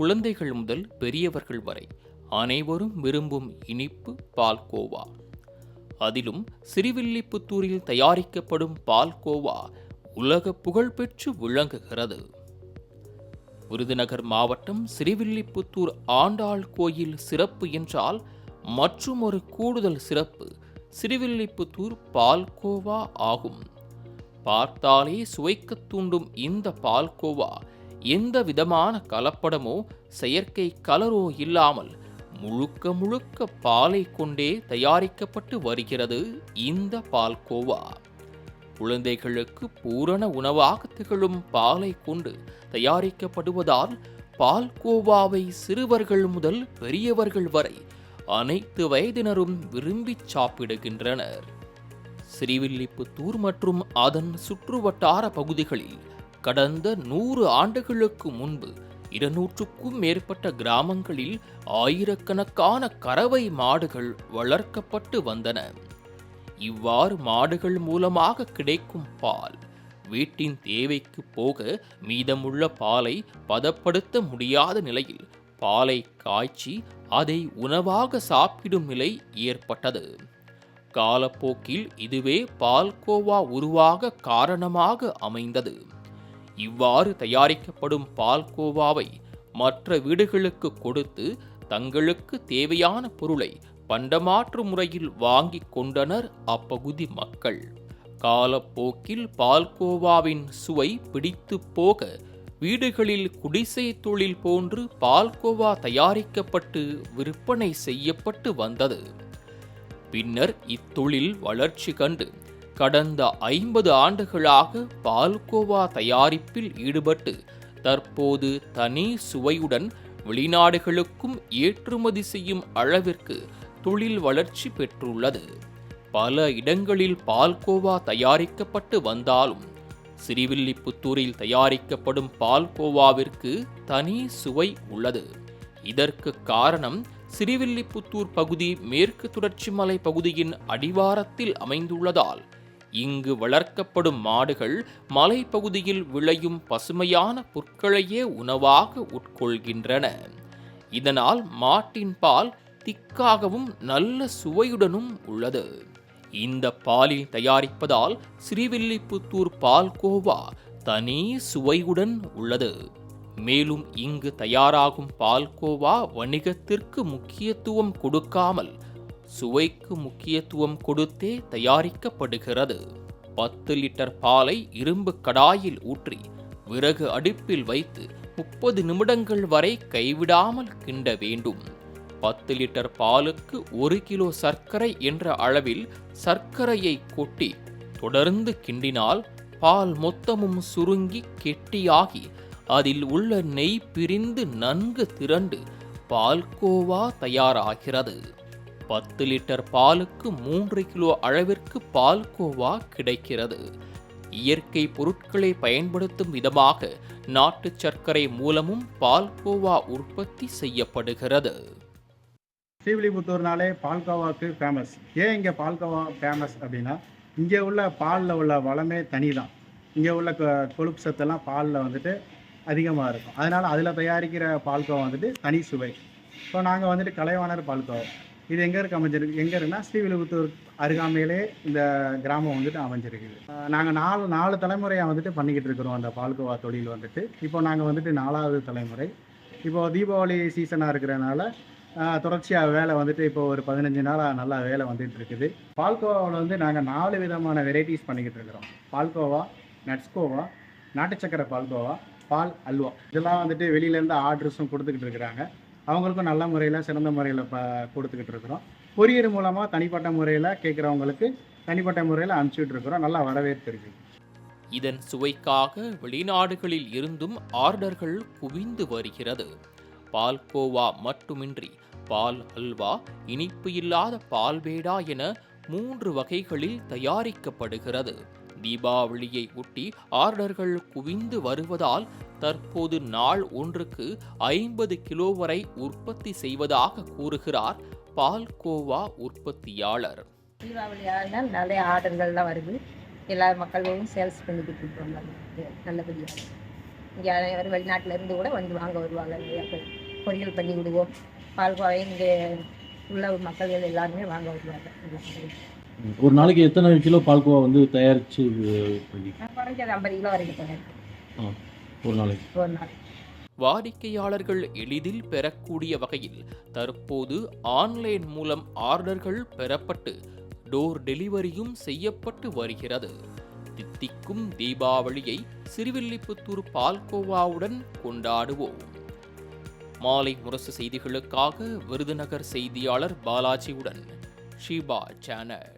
குழந்தைகள் முதல் பெரியவர்கள் வரை அனைவரும் விரும்பும் இனிப்பு பால்கோவா. அதிலும் சிறுவில்லிபுத்தூரில் தயாரிக்கப்படும் பால்கோவா உலக புகழ்பெற்று விளங்குகிறது. விருதுநகர் மாவட்டம் சிறுவில்லிபுத்தூர் ஆண்டாள் கோயில் சிறப்பு என்றால் மற்றும் ஒரு கூடுதல் சிறப்பு சிறுவில்லிபுத்தூர் பால்கோவா ஆகும். பார்த்தாலே சுவைக்கத் தூண்டும் இந்த பால்கோவா எந்த விதமான கலப்படமோ செயற்கை கலரோ இல்லாமல் முழுக்க முழுக்க பாலை கொண்டே தயாரிக்கப்பட்டு வருகிறது இந்த பால்கோவா. குழந்தைகளுக்கு பூரண உணவாக திகழும் பாலை கொண்டு தயாரிக்கப்படுவதால் பால்கோவாவை சிறுவர்கள் முதல் பெரியவர்கள் வரை அனைத்து வயதினரும் விரும்பி சாப்பிடுகின்றனர். ஸ்ரீவில்லிபுத்தூர் மற்றும் அதன் சுற்றுவட்டார பகுதிகளில் கடந்த நூறு ஆண்டுகளுக்கு முன்பு இருநூற்றுக்கும் மேற்பட்ட கிராமங்களில் ஆயிரக்கணக்கான கறவை மாடுகள் வளர்க்கப்பட்டு வந்தன. இவ்வாறு மாடுகள் மூலமாக கிடைக்கும் பால் வீட்டின் தேவைக்கு போக மீதமுள்ள பாலை பதப்படுத்த முடியாத நிலையில் பாலை காய்ச்சி அதை உணவாக சாப்பிடும் நிலை ஏற்பட்டது. காலப்போக்கில் இதுவே பால்கோவா உருவாக காரணமாக அமைந்தது. இவ்வாறு தயாரிக்கப்படும் பால்கோவாவை மற்ற வீடுகளுக்கு கொடுத்து தங்களுக்கு தேவையான பொருளை பண்டமாற்று முறையில் வாங்கிக் கொண்டனர் அப்பகுதி மக்கள். காலப்போக்கில் பால்கோவாவின் சுவை பிடித்து போக வீடுகளில் குடிசை தொழில் போன்று பால்கோவா தயாரிக்கப்பட்டு விற்பனை செய்யப்பட்டு வந்தது. பின்னர் இத்தொழில் வளர்ச்சி கண்டு கடந்த ஐம்பது ஆண்டுகளாக பால்கோவா தயாரிப்பில் ஈடுபட்டு தற்போது தனி சுவையுடன் வெளிநாடுகளுக்கும் ஏற்றுமதி செய்யும் அளவிற்கு தொழில் வளர்ச்சி பெற்றுள்ளது. பல இடங்களில் பால்கோவா தயாரிக்கப்பட்டு வந்தாலும் சிறிவில்லிபுத்தூரில் தயாரிக்கப்படும் பால்கோவாவிற்கு தனி சுவை உள்ளது. இதற்கு காரணம் சிறிவில்லிபுத்தூர் பகுதி மேற்கு தொடர்ச்சி மலை பகுதியின் அடிவாரத்தில் அமைந்துள்ளதால் இங்கு வளர்க்கப்படும் மாடுகள் மலைப்பகுதியில் விளையும் பசுமையான புற்களையே உணவாக உட்கொள்கின்றன. இதனால் மாட்டின் பால் திக்காகவும் நல்ல சுவையுடனும் உள்ளது. இந்த பாலில் தயாரிப்பதால் ஸ்ரீவில்லிபுத்தூர் பால்கோவா தனி சுவையுடன் உள்ளது. மேலும் இங்கு தயாராகும் பால்கோவா வணிகத்திற்கு முக்கியத்துவம் கொடுக்காமல் சுவைக்கு முக்கியத்துவம் கொடுத்தே தயாரிக்கப்படுகிறது. பத்து லிட்டர் பாலை இரும்பு கடாயில் ஊற்றி விறகு அடுப்பில் வைத்து முப்பது நிமிடங்கள் வரை கைவிடாமல் கிண்ட வேண்டும். பத்து லிட்டர் பாலுக்கு ஒரு கிலோ சர்க்கரை என்ற அளவில் சர்க்கரையை கொட்டி தொடர்ந்து கிண்டினால் பால் மொத்தமும் சுருங்கி கெட்டியாகி அதில் உள்ள நெய் பிரிந்து நன்கு திரண்டு பால்கோவா தயாராகிறது. பத்து லிட்டர் பாலுக்கு மூன்று கிலோ அளவிற்கு பால்கோவா கிடைக்கிறது. இயற்கை பொருட்களை பயன்படுத்தும் விதமாக நாட்டு சர்க்கரை மூலமும் பால்கோவா உற்பத்தி செய்யப்படுகிறது. ஸ்ரீவில்லிபுத்தூர்னாலே பால்கோவாக்கு ஃபேமஸ் ஏன் இங்கே பால்கோவா ஃபேமஸ் அப்படின்னா இங்கே உள்ள பாலில் உள்ள வளமே தனி தான் இங்கே உள்ள கொழுப்பு சத்தெல்லாம் பாலில் வந்துட்டு அதிகமாக இருக்கும். அதனால் அதில் தயாரிக்கிற பால்கோவா வந்துட்டு தனி சுவை. ஸோ நாங்கள் வந்துட்டு கலைவாணர் பால்கோவா இது எங்கே இருக்கு அமைஞ்சிருக்கு? எங்கே இருக்குன்னா ஸ்ரீவில்லிபுத்தூர் அருகாமையிலே இந்த கிராமம் வந்துட்டு அமைஞ்சிருக்குது. நாங்கள் நாலு நாலு தலைமுறையாக வந்துட்டு பண்ணிக்கிட்டு இருக்கிறோம் அந்த பால்கோவா தொழில் வந்துட்டு. இப்போ நாங்கள் வந்துட்டு நாலாவது தலைமுறை. இப்போது தீபாவளி சீசனாக இருக்கிறனால தொடர்ச்சியாக வேலை வந்துட்டு இப்போ ஒரு பதினஞ்சு நாளாக நல்லா வேலை வந்துட்டு இருக்குது. பால்கோவாவில் வந்து நாங்கள் நாலு விதமான வெரைட்டிஸ் பண்ணிக்கிட்டு இருக்கிறோம். பால்கோவா நட்ஸ்கோவா நாட்டு சக்கரை பால்கோவா பால் அல்வா. இதெல்லாம் வந்துட்டு வெளியிலேருந்து ஆர்டர்ஸும் கொடுத்துக்கிட்டு இருக்கிறாங்க. அவங்களுக்கும் நல்ல முறையில் சிறந்த முறையில் ப கொடுத்துக்கிட்டு இருக்கிறோம். கொரியர் மூலமாக தனிப்பட்ட முறையில் கேட்குறவங்களுக்கு தனிப்பட்ட முறையில் அனுப்பிச்சிட்டு இருக்கிறோம். நல்லா வரவேற்பு இருக்குது இதன் சுவைக்காக வெளிநாடுகளில் இருந்தும் ஆர்டர்கள் குவிந்து வருகிறது. பால் கோவா மட்டுமின்றி பால் அல்வா இனிப்பு இல்லாத பால்பேடா என மூன்று வகைகளில் தயாரிக்கப்படுகிறது. தீபாவளியை ஒட்டி ஆர்டர்கள் குவிந்து வருவதால் தற்போது நாள் ஒன்றுக்கு ஐம்பது கிலோ வரை உற்பத்தி செய்வதாக கூறுகிறார் பால்கோவா உற்பத்தியாளர். தீபாவளி ஆனால் நிறைய ஆர்டர்கள்லாம் வருது. எல்லா மக்களும் சேல்ஸ் பண்ணிக்கிட்டு இருக்கோம் நல்லபடியாக இங்கே ஒரு வெளிநாட்டிலேருந்து கூட வந்து வாங்க வருவாங்க நிறைய பேர். பொரியல் பண்ணி விடுவோம் பால்கோவை இங்கே உள்ள மக்கள் எல்லாருமே வாங்க வருவாங்க. ஒரு நாளைக்கு எத்தனை கிலோ பால்கோவா வந்து தயாரிச்சு பண்ணி? நான் குறைஞ்சது ஐம்பது கிலோ வரைக்கும் போனேன் ஆ ஒரு நாளைக்கு. ஒரு வாடிக்கையாளர்கள் எளிதில் பெறக்கூடிய வகையில் தற்போது ஆன்லைன் மூலம் ஆர்டர்கள் பெறப்பட்டு டோர் டெலிவரியும் செய்யப்பட்டு வருகிறது. தித்திக்கும் தீபாவளியை சிறுவில்லிபுத்தூர் பால்கோவாவுடன் கொண்டாடுவோம். மாலை முரசு செய்திகளுக்காக விருதுநகர் செய்தியாளர் பாலாஜியுடன் ஷீபா சேனல்.